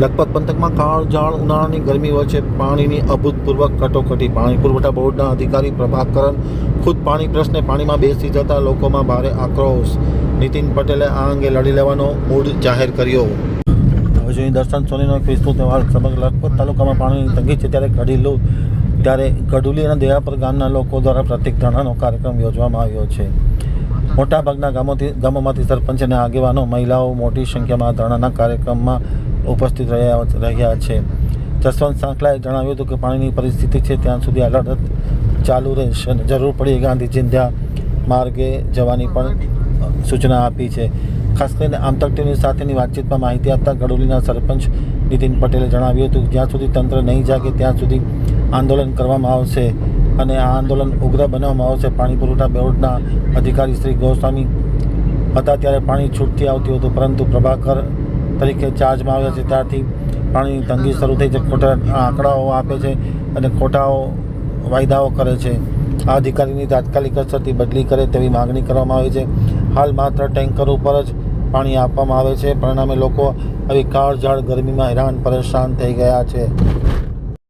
લખપત પંથકમાં કાળઝાળ ઉનાળાની ગરમી વચ્ચે પાણીની અભૂતપૂર્વ કટોકટી. પાણી પુરવઠા બોર્ડના અધિકારી પ્રભાકરન ખુદ પાણી પ્રશ્ને પાણીમાં બેસી જતા લોકોમાં ભારે આક્રોશ. નીતિન પટેલે આ અંગે લડી લેવાનો મૂડ જાહેર કર્યો. હવે જોઈએ દર્શન સોનીનો એક તહેવાર સમગ્ર લખપત તાલુકામાં પાણીની તંગી છે ત્યારે ઘડીલું, ત્યારે ગઢુલી અને દયાપર ગામના લોકો દ્વારા પ્રતિક ધરણાનો કાર્યક્રમ યોજવામાં આવ્યો છે. મોટાભાગના ગામોથી, ગામોમાંથી સરપંચ અને આગેવાનો, મહિલાઓ મોટી સંખ્યામાં ધરણાના કાર્યક્રમમાં ઉપસ્થિત રહ્યા રહ્યા છે. જસવંત સાંકલાએ જણાવ્યું હતું કે પાણીની પરિસ્થિતિ છે ત્યાં સુધી અલર્ટ ચાલુ રહેશે અને જરૂર પડી ગાંધી ચિંધ્યા માર્ગે જવાની પણ સૂચના આપી છે. ખાસ કરીને આમતક ટીવી સાથેની વાતચીતમાં માહિતી આપતા ગડોલીના સરપંચ નીતિન પટેલે જણાવ્યું હતું જ્યાં સુધી તંત્ર નહીં જાગે ત્યાં સુધી આંદોલન કરવામાં આવશે અને આ આંદોલન ઉગ્ર બનાવવામાં આવશે. પાણી પુરવઠા બોર્ડના અધિકારી શ્રી ગોસ્વામી હતા ત્યારે પાણી છૂટથી આવતું હતું પરંતુ પ્રભાકર તરીકે ચાર્જમાં આવ્યા છે, ત્યારથી પાણીની તંગી શરૂ થઈ છે ખોટા આંકડાઓ આપે છે અને ખોટાઓ, વાયદાઓ કરે છે. આ અધિકારીની તાત્કાલિક અસરથી બદલી કરે તેવી માગણી કરવામાં આવી છે. હાલ માત્ર ટેન્કર ઉપર જ પાણી આપવામાં આવે છે. પરિણામે લોકો આવી કાળઝાળ ગરમીમાં હેરાન, પરેશાન થઈ ગયા છે.